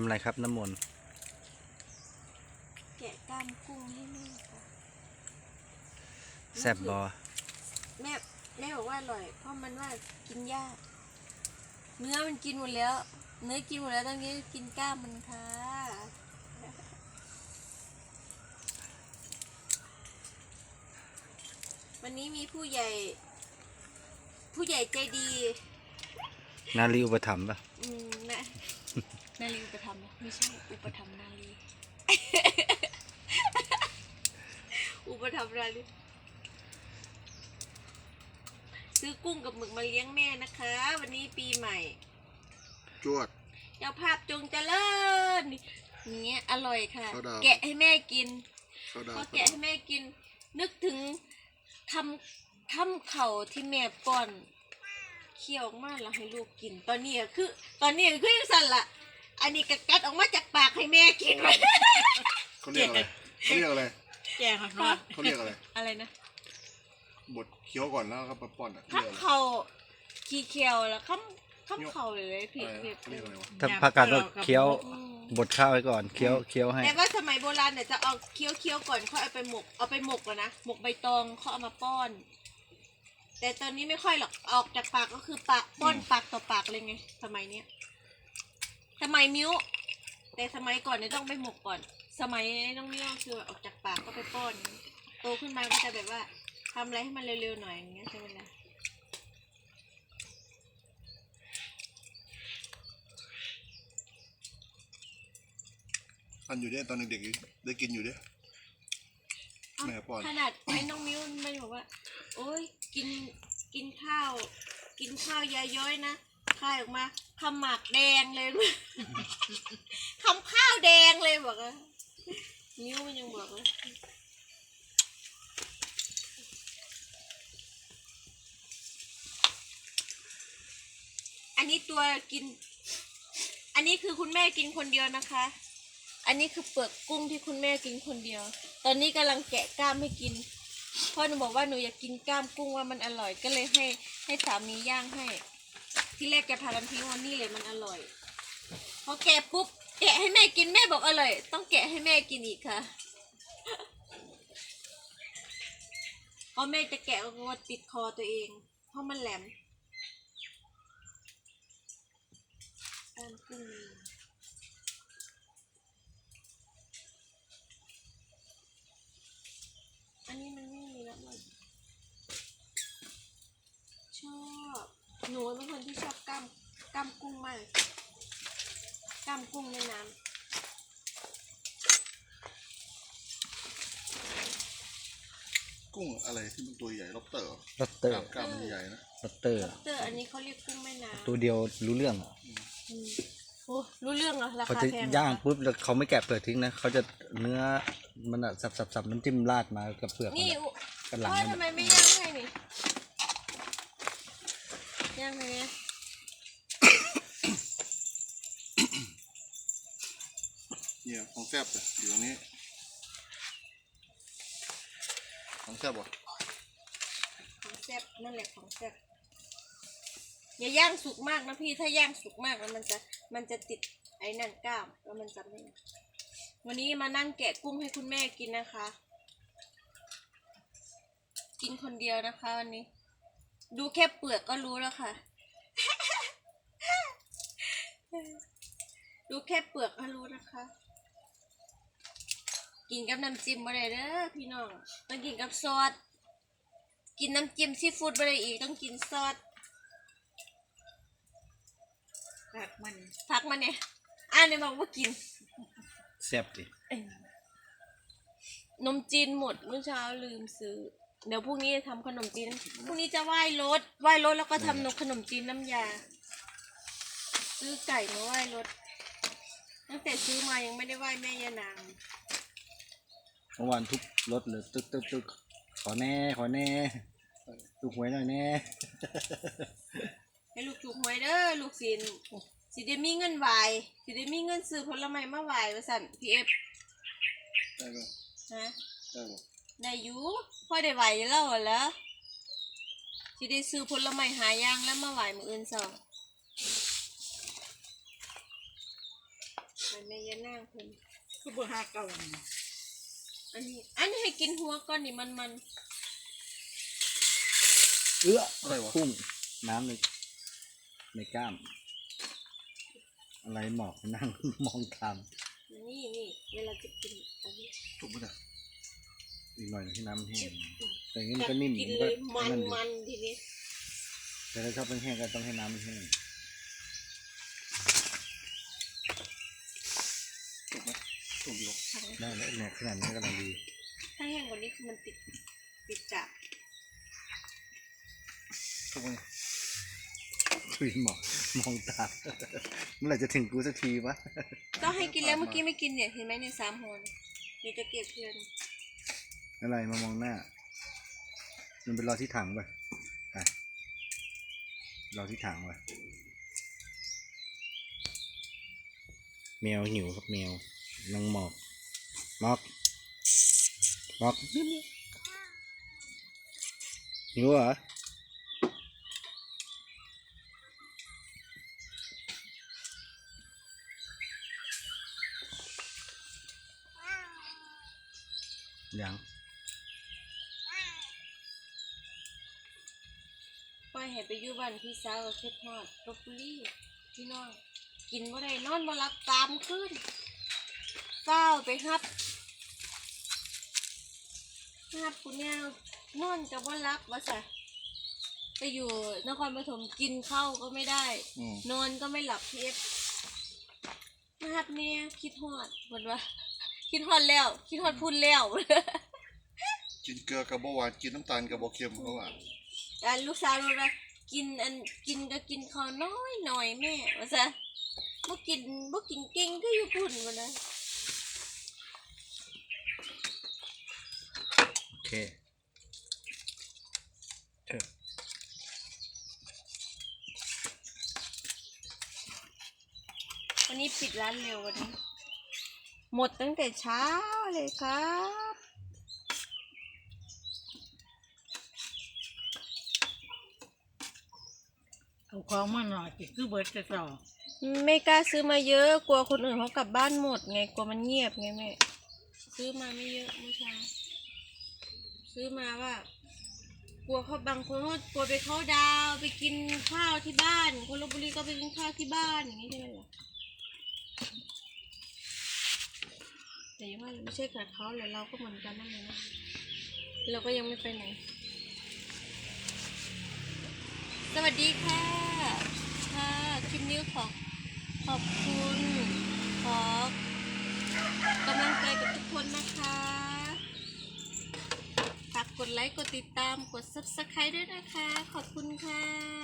ำอะไรครับน้ำมนต์แกะกล้ามกุ้งให้แม่ค่ะแซบบอแม่แม่บอกว่าอร่อย เพราะมันว่ากินยาก เนื้อมันกินหมดแล้ว เนื้อกินหมดแล้วตอนนี้กินกล้ามมันค่ะวันนี้มีผู้ใหญ่ ผู้ใหญ่ใจดี นารีอุปถัมภ์ปะอืม นะนาลีอุปถัมภ์เหรอไม่ใช่อุปถัมภ์นาลี อุปถัมภ์นาลีซื้อกุ้งกับหมึกมาเลี้ยงแม่นะคะ วันนี้ปีใหม่จวด เจ้าภาพจงเจริญอย่างเงี้ยอร่อยค่ะข้าวดาว แกะให้แม่กิน เข้าดาวพอแกะให้แม่กิน นึกถึงทำทำเข่าวที่แม่ป้อนเคี่ยวออกมาแล้วให้ลูกกิน ตอนนี้ก็คือ ตอนนี้ก็คือยังสั่นละ อันนี้ก็กัดออกมาจากปากให้แม่กินไว้ เขาเรียกอะไรเขาเรียกอะไรแกงค่ะนอดเขาเรียกอะไรอะไรนะบดเคี้ยวก่อนแล้วก็มาป้อนอะเขาเรียกข้ามอะไรเข่าขี้เคียวแล้วข้ามข้ามเข่าเลยผิดอะไรผิดเขาเรียกอะไรวะถ้าพักการก็เคี้ยวอืมบดข้าวไว้ก่อนเคี้ยวเคี้ยวให้แต่ว่าสมัยโบราณเนี่ยจะเอาเคี้ยวเคี้ยวๆก่อนค่อยเอาไปหมกเอาไปหมกก่อนนะหมกใบตองเขาเอามาป้อน แต่ตอนนี้ไม่ค่อยหรอกออกจากปากก็คือปากป้อนปากต่อปากเลยไง สมัยเนี้ย สมัยมิ้ว แต่สมัยก่อนเนี่ยต้องไปหมกก่อน สมัยน้องมิ้วก็คือออกจากปากก็ไปป้อน โตขึ้นมาก็จะแบบว่าทำอะไรให้มันเร็วๆหน่อยอย่างเงี้ยใช่ไหมล่ะอันอยู่เนี่ยตอนเด็กๆอยู่ได้กินอยู่เนี่ย แม่ป้อน ขนาดไอ้น้องมิ้วมันบอกว่า โอ้ยกินกินข้าว กินข้าวยาย้อยนะคายออกมา ขำหมากแดงเลยคำข้าวแดงเลยบอกว่ามิ้วมันยังบอกเลยอันนี้ตัวกิน อันนี้คือคุณแม่กินคนเดียวนะคะ อันนี้คือเปลือกกุ้งที่คุณแม่กินคนเดียว ตอนนี้กำลังแกะกล้ามให้กินเพราะหนูบอกว่าหนูอยากกินกล้ามกุ้งว่ามันอร่อยก็เลยให้ให้สามีย่างให้ ที่แรกแกพาลันทิ้งวันนี้เลยมันอร่อยพอแกะปุ๊บแกะให้แม่กินแม่บอกอร่อยต้องแกะให้แม่กินอีกค่ะเพราะแม่จะแกะก็กลัวติดคอตัวเอง เพราะมันแหลมกล้ามกุ้งมี อันนี้มันไม่มีแล้วมันชอบ หนูเป็นคนที่ชอบกล้ามกล้ามกุ้งมาก ก ล้ามกุ้งในน้กุ้งอะไรที่มันตัวใหญ่ล็อบเตอร์ลอตเตอร์กล้ามๆใหญ่ๆนะลอตเตอร์ำเตอร์อันนี้เขาเรียกกุ้งแม่น้ตัวเดียวรู้เรื่องอะำอืมโอ้รู้เรื่องเหรอราเขาคาจะแพงเหรอย่างปุ๊บแล้วเขาไม่แกะเปลือกทิ้งนะเขาจะเนื้อมันอะสับสับสับน้ำจิ้มราดมากับเปลือกมันนี่อะกันหลังว่ามันทำไมอะไม่ย่างให้นี่ย่างให้เนี่ย เนี่ยของแซบเลยอยู่ตรงนี้ ของแซ่บวะของแซบนั่นแหละของแซบอย่าย่างสุกมากนะพี่ถ้าย่างสุกมากแล้วมันจะมันจะติดไอ้นั่นก้ามแล้วมันจะไม่วันนี้มานั่งแกะกุ้งให้คุณแม่กินนะคะ กินคนเดียวนะคะวันนี้ ดูแค่เปลือกก็รู้แล้วค่ะ ดูแค่เปลือกก็รู้นะคะ กินกับน้ำจิ้มบ่ได้เด้อพี่น้องต้องกินกับซอสกินน้ำจิ้มซีฟู้ดบ่ได้อีกต้องกินซอสผักมันพักมาเนี่ยอ่านในบอกว่ากินแซ่บดินมจีนหมดเมื่อเช้าลืมซื้อ เดี๋ยวพรุ่งนี้จะทำขนมจีนพรุ่งนี้จะไหว้รถไหว้รถแล้วก็ทำนมขนมจีนน้ำยา ซื้อไก่มาไหว้รถตั้งแต่ซื้อมายังไม่ได้ไหว้แม่ยานางเมื่อวานทุบรถเลยตึ๊กตึ๊กตึ๊กขอแน่ขอแน่ลูกหวยหน่อยแน่ ให้ลูกถูกหวยเด้อลูกสินสิได้มีเงินไหวสิได้มีเงินซื้อผลไม้มาไหวมาสั่นพีเอฟได้ปะนะได้ปะได้อยู่พ่อได้ไหวอยู่แล้วเหรอสิได้ซื้อผลไม้หายางแล้วมาไหวมืออื่นซอมันไม่ยานางเพิ่นคือบ่หาเก่า อันนี้อันนี้อันนี้ให้กินหัวก่อนนี่มันมันเอื้ออะไรวะ พุ่งน้ำในในกล้าม อะไรหมอกนั่ง มองตามๆนี่นี่เวลาจะกินอันนี้ถูกไหมเนี่ยอีกหน่อยให้น้ำมันแห้งแต่อย่างนี้มันก็นิ่มกินมันเลก็ยมันนั่นอยู่มันทีนี้แต่ถ้าชอบแห้งๆก็ต้องให้น้ำมันแห้ง ถูกไหม ถูกอยู่ได้แล้วเนี่ยขนาดนี้กำลังดี ถ้าแห้งกว่านี้คือมันติดติดจับถูกไหมเนี่ยคุยหมอกมองตาเมื่อไหร่จะถึงกูสักทีวะก็ให้กินแล้วเมื่อกี้ไม่กินเนี่ยเห็นไหมเนี่ยสามหัวเนี่ยเดี๋ยวจะเก็บเพื่อนอะไรมามองหน้า มันเป็นรอที่ถังไปไปรอที่ถังไปแมวหิวครับแมว นังหมอกหมอกหมอกหิวเหรอยังปล่อยให้ไปอยู่บ้านพี่สาวกับเพชรทอดลบบุรีพี่น้อง กินบ่ได้นอนบ่หลับตามขึ้น เฝ้าวไปฮับฮับคุณแนวนอนกับบ่หลับว่าซะไปอยู่นครปฐมกินข้าวก็ไม่ได้ อืม นอนก็ไม่หลับเพชรมาฮับเนี่ยคิดฮอดหมดว่า คิดฮอดแล้ว คิดฮอดพูดแล้ว กินเกลือกับเบาหวานกินน้ำตาลกับเบาเค็มเขาว่าอันลูกสาวรู้ว่ากินอันกินก็กินข้าวน้อยหน่อยแม่ว่าซะบ่กินบ่กินเก่งก็อยู่พุ่นว่านะ โอ เคเออวันนี้ปิดร้านเร็ววันนี้ หมดตั้งแต่เช้าเลยครับ เอาของมาหน่อยสิคือเบิดจะต่อไม่กล้าซื้อมาเยอะ กลัวคนอื่นเขากลับบ้านหมดไง กลัวมันเงียบไงแม่ ซื้อมาไม่เยอะเมื่อเช้า ซื้อมาว่า กลัวเขาบางคนเขากลัวไปเขาดาวไปกินข้าวที่บ้าน คนลบบุรีก็ไปกินข้าวที่บ้านอย่างนี้ใช่ไหมล่ะแต่ยังว่าไม่ใช่กับเขาเลยเราก็เหมือนกันนั่นแหละนะเราก็ยังไม่ไปไหน สวัสดีค่ะค่ะคลิปนี้ขอขอบคุณขอกำลังใจกับทุกคนนะคะ ดไลค์ กดติดตาม กด subscribe ด้วยนะคะ ขอบคุณค่ะ